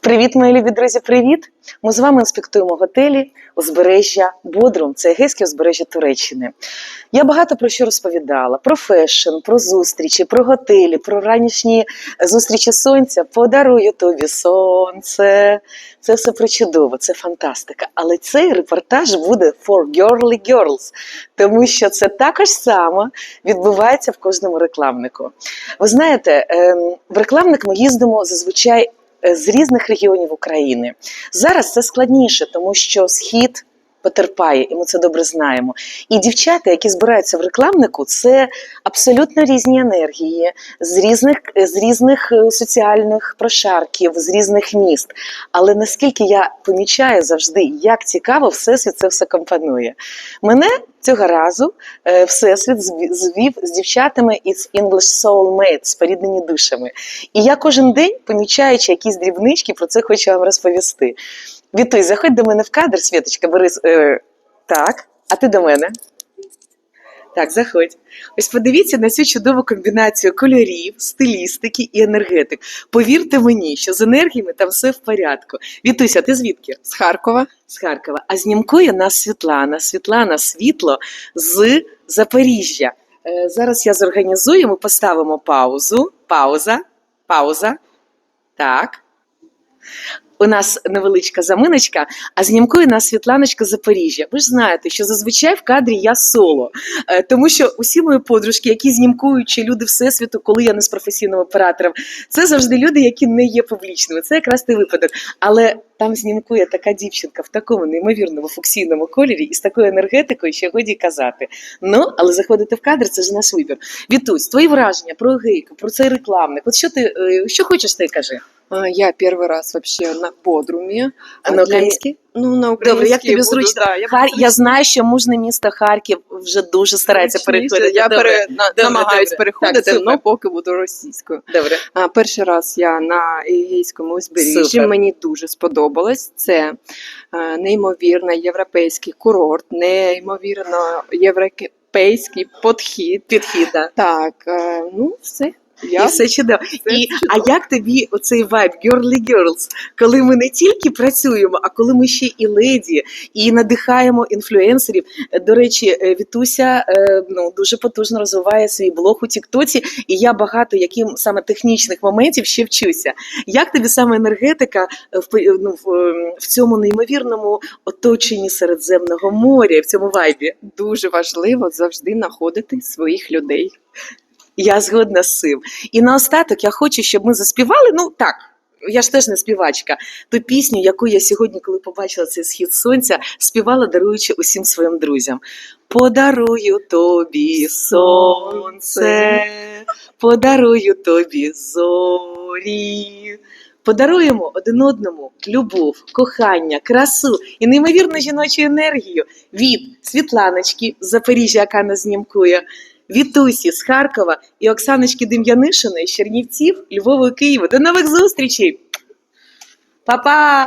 Привіт, мої любі друзі! Привіт! Ми з вами інспектуємо готелі узбережжя Бодрум, це егейське узбережжя Туреччини. Я багато про що розповідала: про фешн, про зустрічі, про готелі, про ранішні зустрічі сонця. Подарую тобі сонце. Це все причудово, це фантастика. Але цей репортаж буде for girly girls, тому що це також само відбувається в кожному рекламнику. Ви знаєте, ем, в рекламник ми їздимо зазвичай з різних регіонів України. Зараз це складніше, тому що схід потерпає, і ми це добре знаємо. І дівчата, які збираються в рекламнику, це абсолютно різні енергії з різних, з різних е, соціальних прошарків, з різних міст. Але наскільки я помічаю завжди, як цікаво всесвіт це все компонує. Мене цього разу е, всесвіт звів з дівчатами із English Soulmate, споріднені душами. І я кожен день, помічаючи якісь дрібнички, про це хочу вам розповісти. Вітуй, заходь до мене в кадр, Світочка, бери. Е, так, а ти до мене. Так, заходь. Ось подивіться на цю чудову комбінацію кольорів, стилістики і енергетик. Повірте мені, що з енергіями там все в порядку. Вітуся, ти звідки? З Харкова. З Харкова. А знімкує нас Світлана. Світлана світло з Запоріжжя. Е, зараз я зорганізую, ми поставимо паузу. Пауза. Пауза. Так. У нас невеличка заминочка, а знімкує нас Світланочка Запоріжжя. Ви ж знаєте, що зазвичай в кадрі я соло, Е, тому що усі мої подружки, які знімкують, чи люди всесвіту, коли я не з професійним оператором, це завжди люди, які не є публічними. Це якраз той випадок. Але там знімкує така дівчинка в такому неймовірному фуксійному кольорі і з такою енергетикою, що годі казати. Ну, але заходити в кадр це ж наш вибір. Вітусь, твої враження про гейку, про цей рекламник. От що ти е, що хочеш, ти кажи? А, Я первый раз вообще на Бодруме. А А на українській? Ну, на Добре, як тобі буду, зручно? Да, я, Хар... Я знаю, що мужне місто Харків вже дуже старається переходити. Я Добре. пере... на... Добре, намагаюсь добре. переходити, але поки буду російською. Добре. А, перший раз я на Егейському узбережжі. Мені дуже сподобалось. Це е, неймовірно європейський курорт, неймовірно європейський підхід. Підхід, да. Так, е, ну все. І все чудово. Це І, чудово. а як тобі оцей вайб girly girls, коли ми не тільки працюємо, а коли ми ще і леді, і надихаємо інфлюенсерів. До речі, е, Вітуся е, ну, дуже потужно розвиває свій блог у Тіктоці, і я багато яким саме технічних моментів ще вчуся. Як тобі саме енергетика в, ну, е, в цьому неймовірному оточенні Середземного моря, в цьому вайбі? дуже важливо завжди знаходити своїх людей. Я згодна з цим. І наостаток я хочу, щоб ми заспівали. Ну так, я ж теж не співачка. Ту пісню, яку я сьогодні, коли побачила цей схід сонця, співала, даруючи усім своїм друзям. Подарую тобі сонце, подарую тобі зорі. Подаруємо один одному любов, кохання, красу і неймовірну жіночу енергію від Світланочки з Запоріжжя, яка нас знімкує, Вітусі з Харкова і Оксаночки Дем'янишиної з Чернівців, Львова і Києва. До нових зустрічей! Па-па!